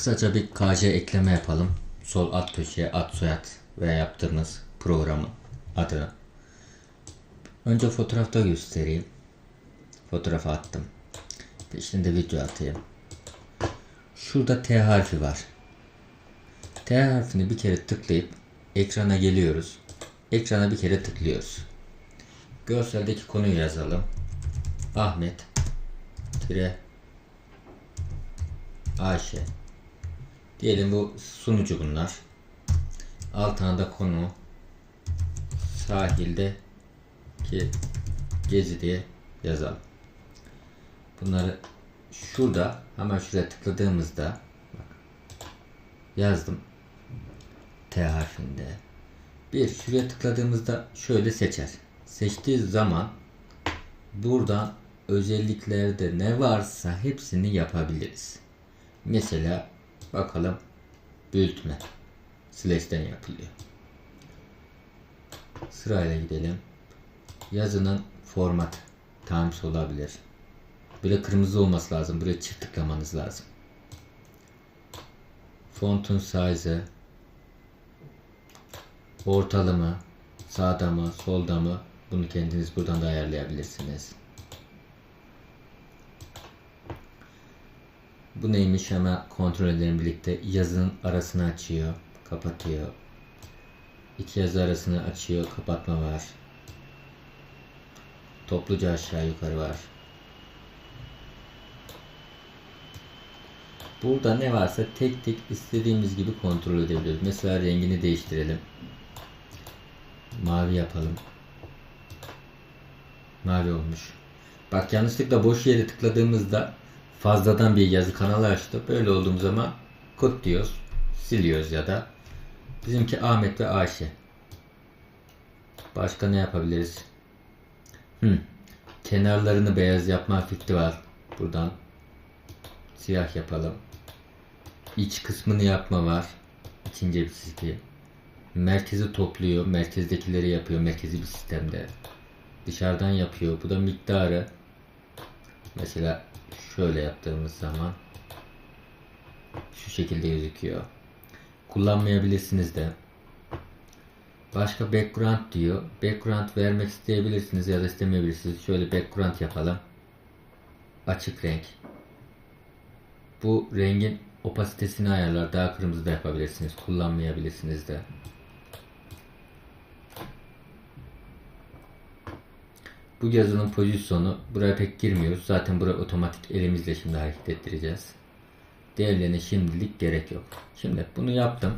Kısaca bir KJ ekleme yapalım. Sol alt köşeye ad soyad veya yaptığımız programın adını. Önce fotoğrafta göstereyim. Fotoğrafı attım. Peşinde video atayım. Şurada T harfi var. T harfini bir kere tıklayıp ekrana geliyoruz. Ekrana bir kere tıklıyoruz. Görseldeki konuyu yazalım. Ahmet tire Ayşe. Diyelim bu sunucu bunlar. Altına da konu sahilde ki gezi diye yazalım. Bunları şurada hemen şuraya tıkladığımızda bak, yazdım T harfinde. Bir şuraya tıkladığımızda şöyle seçer. Seçtiği zaman buradan özelliklerde ne varsa hepsini yapabiliriz. Mesela bakalım büyütme slash'ten yapılıyor. Sırayla gidelim. Yazının format Times olabilir. Böyle kırmızı olması lazım. Buraya çift tıklamanız lazım. Fontun size ortalama sağda mı solda mı bunu kendiniz buradan da ayarlayabilirsiniz. Bu neymiş hemen kontrol edelim birlikte. Yazının arasını açıyor, kapatıyor. İki yazı arasını açıyor, kapatma var. Topluca aşağı yukarı var. Burada ne varsa tek tek istediğimiz gibi kontrol edebiliyoruz. Mesela rengini değiştirelim. Mavi yapalım. Mavi olmuş. Bak yanlışlıkla boş yere tıkladığımızda fazladan bir yazı kanalı açtı. Böyle olduğum zaman kod diyoruz. Siliyoruz ya da. Bizimki Ahmet ve Ayşe. Başka ne yapabiliriz? Hmm. Kenarlarını beyaz yapma fikri var. Buradan siyah yapalım. İç kısmını yapma var. İkinci bir çizgi. Merkezi topluyor. Merkezdekileri yapıyor. Merkezi bir sistemde. Dışarıdan yapıyor. Bu da miktarı. Mesela şöyle yaptığımız zaman şu şekilde gözüküyor. Kullanmayabilirsiniz de. Başka background diyor. Background vermek isteyebilirsiniz ya da istemeyebilirsiniz. Şöyle background yapalım. Açık renk. Bu rengin opasitesini ayarlar. Daha kırmızı da yapabilirsiniz. Kullanmayabilirsiniz de. Bu yazının pozisyonu buraya pek girmiyoruz. Zaten buraya otomatik elimizle şimdi hareket ettireceğiz. Diğerlerine şimdilik gerek yok. Şimdi bunu yaptım.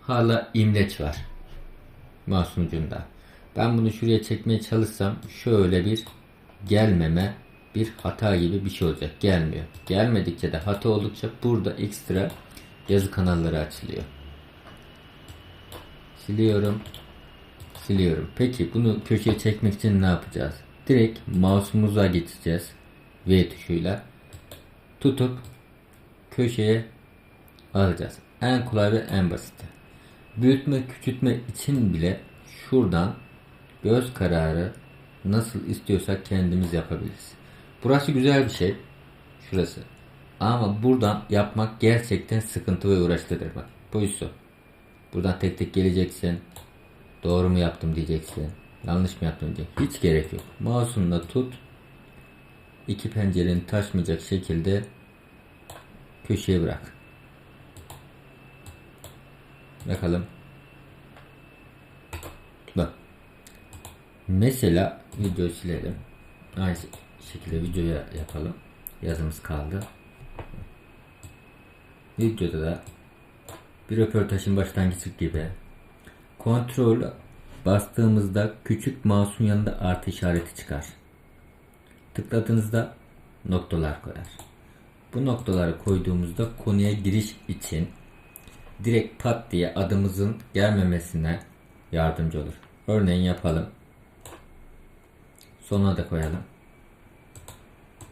Hala imleç var. Mouse ucunda. Ben bunu şuraya çekmeye çalışsam şöyle bir gelmeme bir hata gibi bir şey olacak. Gelmiyor. Gelmedikçe de hata oldukça burada ekstra yazı kanalları açılıyor. Siliyorum. Siliyorum. Peki bunu köşeye çekmek için ne yapacağız? Direkt mouse'umuza geçeceğiz. V tuşuyla. Tutup köşeye alacağız. En kolay ve en basit. Büyütme, küçültme için bile şuradan göz kararı nasıl istiyorsak kendimiz yapabiliriz. Burası güzel bir şey. Şurası. Ama buradan yapmak gerçekten sıkıntı ve uğraştırır. Bak pozisyon. Buradan tek tek geleceksin. Doğru mu yaptım diyeceksin. Yanlış mı yaptım diye. Hiç gerek yok. Mouse'unla tut. İki pencerenin taşmayacak şekilde köşeye bırak. Bakalım. Bak. Mesela video silelim. Aynı şekilde videoya yapalım. Yazımız kaldı. Videoda da bir röportajın başlangıcı gibi kontrol bastığımızda küçük mouse'un yanında artı işareti çıkar. Tıkladığınızda noktalar koyar. Bu noktaları koyduğumuzda konuya giriş için direkt pat diye adımızın gelmemesine yardımcı olur. Örneğin yapalım. Sonuna da koyalım.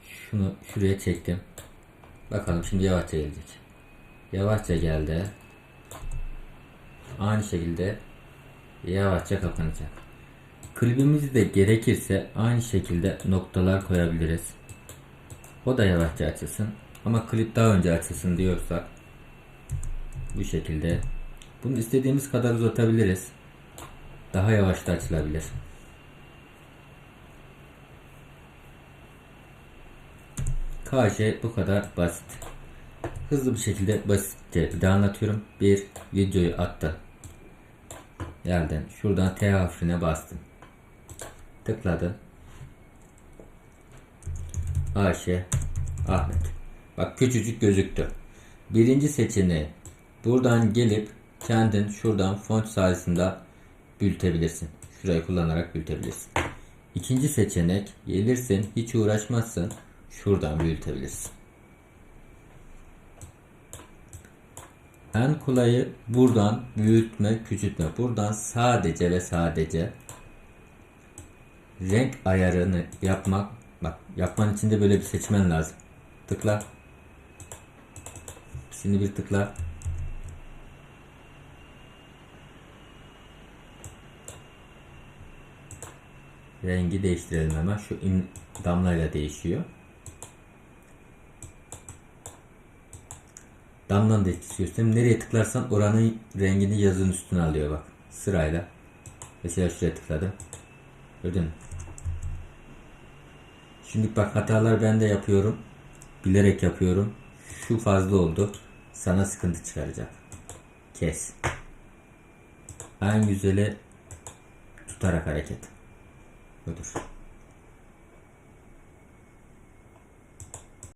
Şunu şuraya çektim. Bakalım şimdi yavaşça gelecek. Yavaşça geldi. Aynı şekilde yavaşça kapanacak. Klibimizi de gerekirse aynı şekilde noktalar koyabiliriz. O da yavaşça açılsın. Ama klip daha önce açılsın diyorsak Bu şekilde. Bunu istediğimiz kadar uzatabiliriz. Daha yavaş da açılabilir. KJ bu kadar basit. Hızlı bir şekilde basitçe bir daha anlatıyorum. Bir videoyu attı. Geldin. Şuradan T harfine bastın. Tıkladın. Ayşe, Ahmet. Bak küçücük gözüktü. Birinci seçeneği buradan gelip kendin şuradan font sayesinde büyütebilirsin. Şurayı kullanarak büyütebilirsin. İkinci seçenek gelirsin hiç uğraşmazsın şuradan büyütebilirsin. En kolayı buradan büyütme, küçültme. Buradan sadece ve sadece renk ayarını yapmak. Bak yapman için de böyle bir seçmen lazım. Tıkla. Şimdi bir tıkla. Rengi değiştirelim hemen. Şu in damlayla değişiyor. Damlanın da etkisi göstereyim. Nereye tıklarsan oranın rengini yazının üstüne alıyor bak. Sırayla. Mesela şuraya tıkladım. Gördün mü? Şimdi bak hatalar ben de yapıyorum. Bilerek yapıyorum. Şu fazla oldu. Sana sıkıntı çıkaracak. Kes. En güzeli tutarak hareket. Budur.